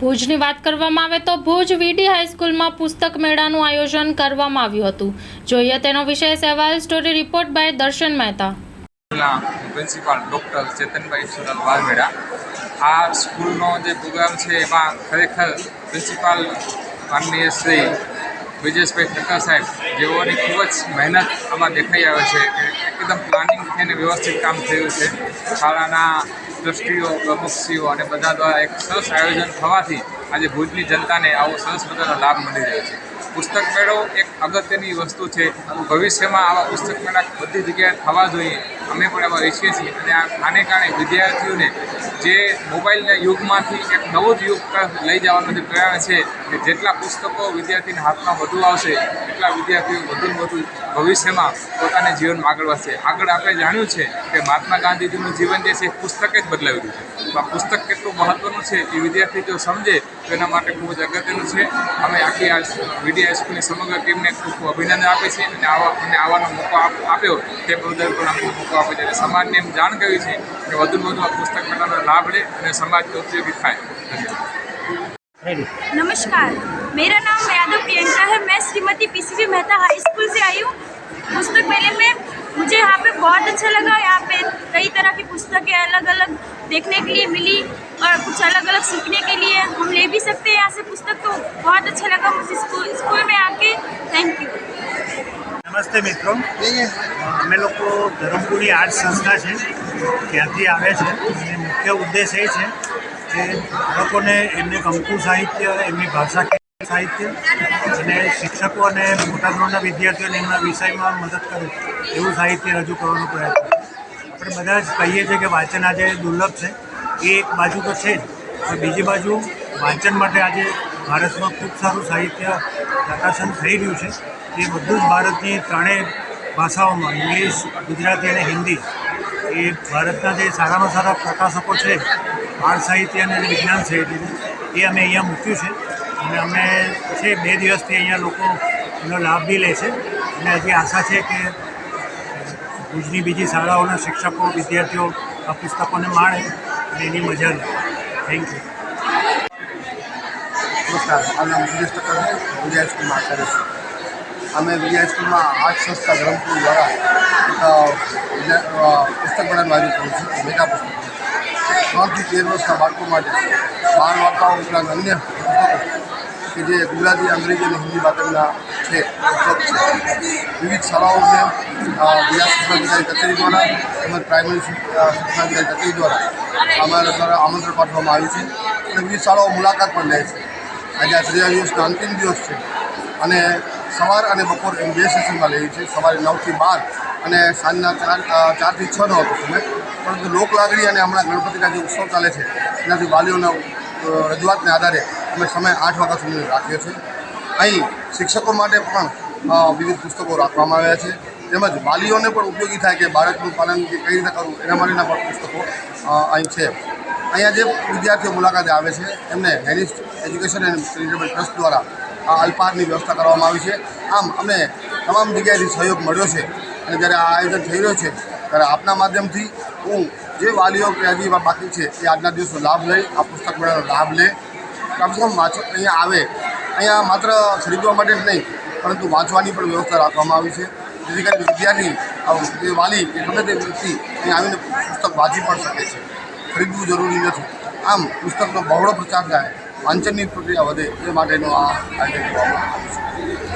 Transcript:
ભુજની વાત કરવામાં આવે તો ભુજ વીડી હાઈસ્કૂલમાં પુસ્તક મેળાનું આયોજન કરવામાં આવ્યું હતું. જોઈએ તેનો વિશેષ અહેવાલ, story report by Darshan Mehta. Principal doctor Chetanbhai Sural Valmeda. આ સ્કૂલનો જે પ્રોગ્રામ છે, એમાં ખરેખર પ્રિન્સિપાલ માનનીય શ્રી બ્રિજેશભાઈ ઠક્કર સાહેબ, જેઓની ખૂબ જ મહેનત આમાં દેખાઈ આવે છે એકદમ પ્લાનિંગ અને વ્યવસ્થિત કામ થયું છે. શાળાના ટ્રસ્ટીઓ, પ્રમુખશ્રીઓ અને બધા દ્વારા એક સરસ આયોજન થવાથી આજે ભુજની જનતાને આવો સરસ મજાનો લાભ મળી રહ્યો છે. પુસ્તક મેળો એક અગત્યની વસ્તુ છે. ભવિષ્યમાં આવા પુસ્તક મેળા બધી જગ્યાએ થવા જોઈએ. અમે પણ એવા ઈચ્છીએ છીએ અને આને કારણે વિદ્યાર્થીઓને જે મોબાઈલના યુગમાંથી એક નવો જ યુગ લઈ જવાનો જે પ્રયાણ છે કે જેટલા પુસ્તકો વિદ્યાર્થીના હાથમાં વધુ આવશે, એટલા વિદ્યાર્થીઓ વધુને વધુ ભવિષ્યમાં પોતાના જીવનમાં આગળ વધશે. આગળ આપણે જાણ્યું છે કે મહાત્મા ગાંધીજીનું જીવન જે છે પુસ્તકે જ બદલાવી દીધું તો આ પુસ્તક કેટલું મહત્ત્વનું છે એ વિદ્યાર્થી જો સમજે, તો એના માટે ખૂબ જ અગત્યનું છે. અમે આખી આ વીડી હાઈસ્કૂલની સમગ્ર ટીમને ખૂબ ખૂબ અભિનંદન આપે છે અને આવા અને આવવાનો મોકો આપ્યો. તે બદલ પણ અમને મોકો આપે છે. અને સમાજને એમ જાણ કરવી છે કે વધુને વધુ આ પુસ્તક મેળાનો લાભ લે અને સમાજને ઉપયોગી થાય ધન્યવાદ नमस्कार मेरा नाम यादव प्रियंका है मैं Shrimati PCB Mehta high school से आई हूँ पुस्तक मेले में मुझे यहाँ पे बहुत अच्छा लगा यहाँ पे कई तरह की पुस्तकें अलग अलग देखने के लिए मिली और कुछ अलग अलग सीखने के लिए हम ले भी सकते हैं यहाँ से पुस्तक तो बहुत अच्छा लगा मुझे स्कूल स्कूल में आके थैंक यू નમસ્તે મિત્રો. અમે લોકો ધરમપુરી આર્ટ સંસ્થા છે, ત્યાંથી આવે છે. અને મુખ્ય ઉદ્દેશ એ છે કે લોકોને એમને ગમતું સાહિત્ય, એમની ભાષા સાહિત્ય અને શિક્ષકો અને મોટા ધોરણના વિદ્યાર્થીઓને એમના વિષયમાં મદદ કરે એવું સાહિત્ય રજૂ કરવાનો પ્રયત્ન આપણે બધા જ કહીએ છીએ કે વાંચન આજે દુર્લભ છે. એ એક બાજુ તો છે જ. બીજી બાજુ વાંચન માટે આજે ભારતમાં ખૂબ સારું સાહિત્ય પ્રકાશન થઈ રહ્યું છે. એ બધું જ ભારતની ત્રણેય ભાષાઓમાં, ઇંગ્લિશ, ગુજરાતી અને હિન્દી, એ ભારતના જે સારામાં સારા પ્રકાશકો છે, બાળ સાહિત્ય અને વિજ્ઞાન સાહિત્ય, એ અમે અહીંયા મૂક્યું છે. અને અમે છે બે દિવસથી અહીંયા લોકો એનો લાભ બી લે છે. અને હજી આશા છે કે ભુજની બીજી શાળાઓના શિક્ષકો, વિદ્યાર્થીઓ આ પુસ્તકોને માણે અને એની મજા લે. થેન્ક યુ નમસ્કાર, મારું નામ ઠક્કર છે વિજય હાઈસ્કૂલમાં આચાર્ય છું. અમે સ્કૂલમાં આર્ટ સંસ્થા ધરમપુર દ્વારા પુસ્તક આયોજન કર્યું છે મેગા પુસ્તક ત્રણથી તેર વર્ષના બાળકો માટે બાળ વાર્તાઓ ઉપરાંત અન્ય કે જે ગુજરાતી, અંગ્રેજી અને હિન્દી માધ્યમના છે ઉપલબ્ધ છે. વિવિધ શાળાઓને વિદ્યા શિક્ષણાધિકારી કચેરી દ્વારા તેમજ પ્રાઇમરી શિક્ષણાધિકારી કચેરી દ્વારા અમારા દ્વારા આમંત્રણ પાઠવવામાં આવ્યું છે. અને વિવિધ શાળાઓ મુલાકાત પણ લે છે. આજે આ ત્રીજા દિવસનો અંતિમ દિવસ છે. અને સવાર અને બપોર એમ બે સેશનમાં લઈએ છીએ સવારે નવથી બાર અને સાંજના ચાર ચારથી છનો હતો સમય. પરંતુ લોકલાગણી અને હમણાં ગણપતિના જે ઉત્સવ ચાલે છે એનાથી વાલીઓના રજૂઆતને આધારે અમે સમય આઠ વાગ્યા સુધી રાખીએ છીએ. અહીં શિક્ષકો માટે પણ વિવિધ પુસ્તકો રાખવામાં આવ્યા છે. તેમજ વાલીઓને પણ ઉપયોગી થાય કે બાળકનું પાલન કઈ રીતે કરવું, એના માટેના પણ પુસ્તકો અહીં છે. અહીંયા જે વિદ્યાર્થીઓ મુલાકાતે આવે છે, એમને હેરિસ્ટ એજ્યુકેશન એન્ડ ચેરિટેબલ ટ્રસ્ટ દ્વારા અલ્પાહારની વ્યવસ્થા કરવામાં આવી છે. આમ અમને તમામ જગ્યાએથી સહયોગ મળ્યો છે અને જ્યારે આ આયોજન થઈ રહ્યું છે, ત્યારે આપના માધ્યમથી હું જે વાલીઓ કે હજી બાકી છે, એ આજના દિવસનો લાભ લઈ, આ પુસ્તક મેળાનો લાભ લે. કમસે કમ વાંચો, અહીંયા આવે. અહીંયા માત્ર ખરીદવા માટે જ નહીં, પરંતુ વાંચવાની પણ વ્યવસ્થા રાખવામાં આવી છે. જેથી કરીને વિદ્યાર્થી વાલી કે ગમે તે વ્યક્તિ અહીંયા આવીને પુસ્તક વાંચી પણ શકે છે. ખરીદવું જરૂરી નથી. આમ, પુસ્તકનો બહોળો પ્રચાર થાય. વાંચનની પ્રક્રિયા વધે એ માટેનું આ આયોજન